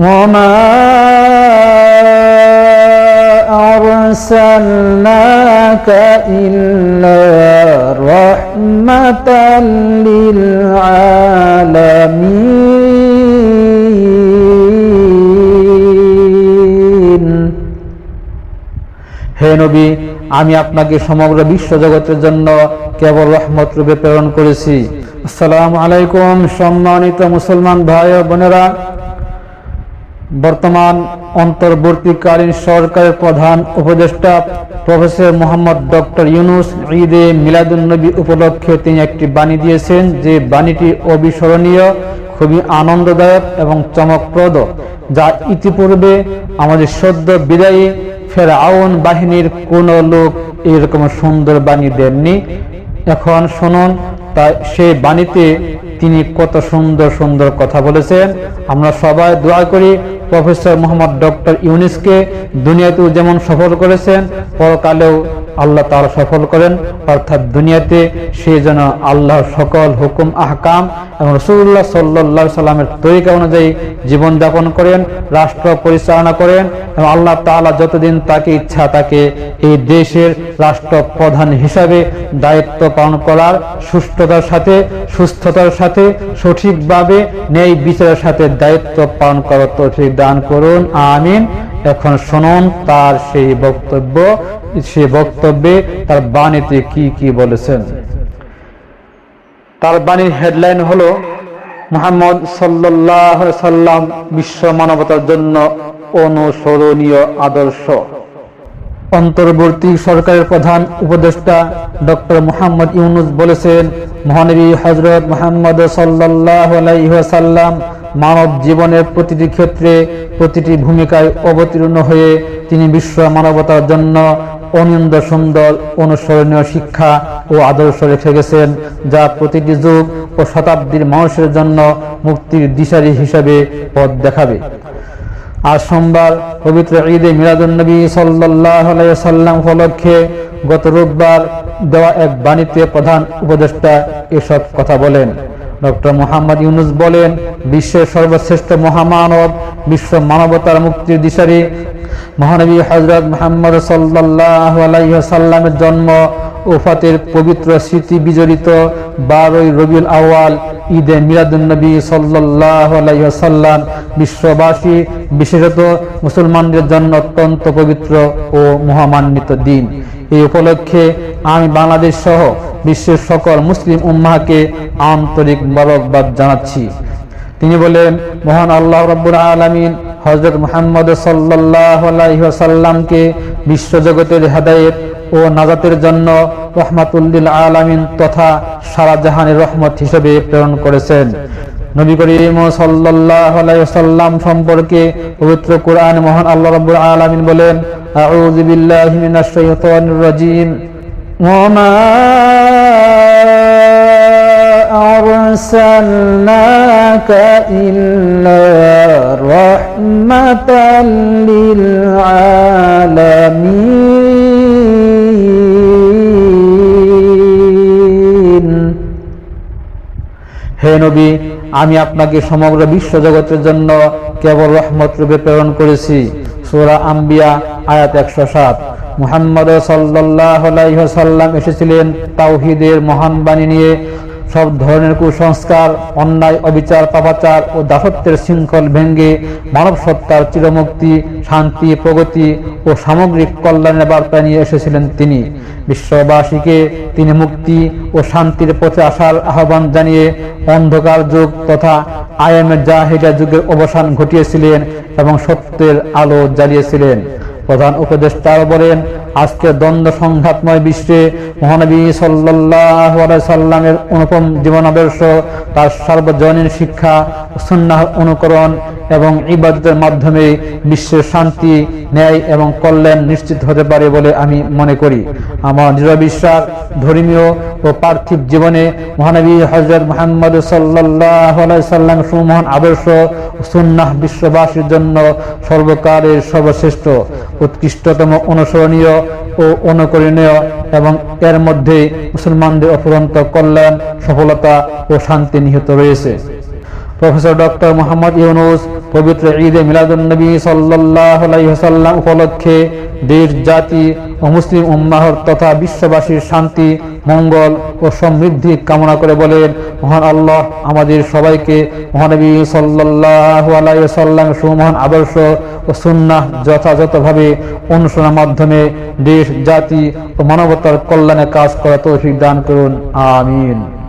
وما أرسلناك إلا رحمة للعالمين হে নবী আমি আপনাকে সমগ্র বিশ্ব জগতের জন্য কেবল রহমত রূপে প্রেরণ করেছি আসসালামু আলাইকুম সম্মানিত মুসলমান ভাই ও বোনেরা বর্তমান অন্তর্বর্তীকালীন সরকারের প্রধান উপদেষ্টা প্রফেসর মোহাম্মদ ডক্টর ইউনুস ঈদে মিলাদুন্নবী উপলক্ষে তিনি একটি বাণী দিয়েছেন যে বাণীটি অবিস্মরণীয়, খুবই আনন্দদায়ক এবং চমকপ্রদ, যা ইতিপূর্বে আমাদের সদ্য বিদায়ী ফেরাউন বাহিনীর কোন লোক এরকম সুন্দর বাণী দেননি। এখন শুনুন, তাই সেই বাণীতে তিনি কত সুন্দর সুন্দর কথা বলেছেন। আমরা সবাই দোয়া করি প্রফেসর মোহাম্মদ ডক্টর ইউনিসকে দুনিয়াতেও যেমন সফল করেছেন, পরকালেও আল্লাহ তার সফল করেন। অর্থাৎ দুনিয়াতে সে যেন আল্লাহর সকল হুকুম, আহকাম এবং রসুল্লাহ সাল্লাহ সাল্লামের তরিকা অনুযায়ী জীবনযাপন করেন, রাষ্ট্র পরিচালনা করেন এবং আল্লাহ তাআলা যতদিন তাকে ইচ্ছা তাকে এই দেশের রাষ্ট্র প্রধান হিসাবে দায়িত্ব পালন করার সুষ্ঠুতার সাথে, সুস্থতার সাথে, সঠিকভাবে ন্যায় বিচারের সাথে দায়িত্ব পালন করার তৌফিক দান করুন। আমিন। এখন শুনুন তার সেই বক্তব্য সে বক্তব্যে তার বাণীতে কি কি বলেছেন? তার বাণীর হেডলাইন হলো, মোহাম্মদ সাল্লাহ সাল্লাম বিশ্ব মানবতার জন্য অনুসরণীয় আদর্শ। অন্তর্বর্তী সরকারের প্রধান উপদেষ্টা ডক্টর মোহাম্মদ ইউনুস বলেছেন, মহানবী হজরত মোহাম্মদ সাল্লাহ আলাইসাল্লাম মানব জীবনের প্রতিটি ক্ষেত্রে প্রতিটি ভূমিকায় অবতীর্ণ হয়ে তিনি বিশ্ব মানবতার জন্য অনিন্দ সুন্দর অনুসরণীয় শিক্ষা ও আদর্শ রেখে গেছেন, যা প্রতিটি যুগ ও শতাব্দীর মানুষের জন্য মুক্তির দিশারি হিসেবে পথ দেখাবে। আজ সোমবার পবিত্র ঈদে মিলাদুন্নবী সাল্লাহ সাল্লাম উপলক্ষে গত রোববার দেওয়া এক বাণীতে প্রধান উপদেষ্টা এসব কথা বলেন। ডক্টর মোহাম্মদ ইউনুস বলেন, বিশ্বের সর্বশ্রেষ্ঠ মহামানব, বিশ্ব মানবতার মুক্তির দিশারি। মহানবী হজরত মোহাম্মদ সাল্লাহ আলাইসাল্লামের জন্ম ওফাতের পবিত্র স্মৃতি বিজড়িত বারোই রবিউল আওয়াল ঈদে মিলাদুন্নবী সাল্লাহ আলাইসাল্লাম বিশ্ববাসী, বিশেষত মুসলমানদের জন্য অত্যন্ত পবিত্র ও মহামান্বিত দিন। এই উপলক্ষে আমি বাংলাদেশ সহ বিশ্বের সকল মুসলিম উম্মাহকে আন্তরিক মোবারকবাদ জানাচ্ছি। তিনি বলেন, মহান আল্লাহ রব্বুল আলমিন হজরত মোহাম্মদ সাল্লাহ আলাইসাল্লামকে বিশ্বজগতের হেদায়েত ও নাজাতের জন্য রহমাতুল্লিল আলামিন তথা সারা জাহানের রহমত হিসেবে প্রেরণ করেছেন। নবী করিম সাল্লাল্লাহু আলাইহি সাল্লাম সম্পর্কে পবিত্র কোরআন মহান আল্লাহ রাব্বুল আলামিন বলেন, আউযু বিল্লাহি মিনাশ শাইতানির রাজীম। ওমা أرسلناك إلا رحمة للعالمين হে নবী আমি আপনাকে সমগ্র বিশ্ব জগতের জন্য কেবল রহমত রূপে প্রেরণ করেছি সুরা আম্বিয়া আয়াত একশো সাত। মুহাম্মদ সাল্লাম এসেছিলেন তাওহিদের মহান বাণী নিয়ে। সব ধরনের কুসংস্কার, অন্যায়, অবিচার, পাপাচার ও দাসত্বের শৃঙ্খল ভেঙ্গে মানব সত্তার চিরমুক্তি, শান্তি, প্রগতি ও সামগ্রিক কল্যাণের বার্তা নিয়ে এসেছিলেন তিনি। বিশ্ববাসীকে তিনি মুক্তি ও শান্তির পথে আসার আহ্বান জানিয়ে অন্ধকার যুগ তথা আয়ামের জাহিদা যুগের অবসান ঘটিয়েছিলেন এবং সত্যের আলো জ্বালিয়েছিলেন। প্রধান উপদেষ্টা বলেন আজকে দ্বন্দ্ব সংঘাতময় বিশ্বে মহানবী সাল্লাহ সাল্লামের অনুপম জীবনাদর্শ, তার সার্বজনীন শিক্ষা সুন্নাহ অনুকরণ এবং ইবাদতের মাধ্যমে বিশ্বের শান্তি, ন্যায় এবং কল্যাণ নিশ্চিত হতে পারে বলে আমি মনে করি। আমার দৃঢ় বিশ্বাস, ধর্মীয় ও পার্থিব জীবনে মহানবী হজরত মোহাম্মদ সাল্লাহ সাল্লাম সুমহান আদর্শ সুন্নাহ বিশ্ববাসীর জন্য সর্বকালের সর্বশ্রেষ্ঠ, উৎকৃষ্টতম, অনুসরণীয় ও অনুকরণীয় এবং এর মধ্যে মুসলমানদের অফুরন্ত কল্যাণ সফলতা ও শান্তি নিহিত রয়েছে। প্রফেসর ডক্টর মোহাম্মদ ইউনুস পবিত্র ঈদে আলাইহি ওয়াসাল্লাম উপলক্ষে দেশ, জাতি ও মুসলিম উম্মাহর তথা বিশ্ববাসীর শান্তি, মঙ্গল ও সমৃদ্ধি কামনা করে বলেন, মহান আল্লাহ আমাদের সবাইকে মহানবী সাল্লাল্লাহু আলাইহি ওয়াসাল্লাম সুমহান আদর্শ ও সুন্নাহ যথাযথভাবে অনুসরণের মাধ্যমে দেশ, জাতি ও মানবতার কল্যাণে কাজ করা তৌফিক দান করুন। আমিন।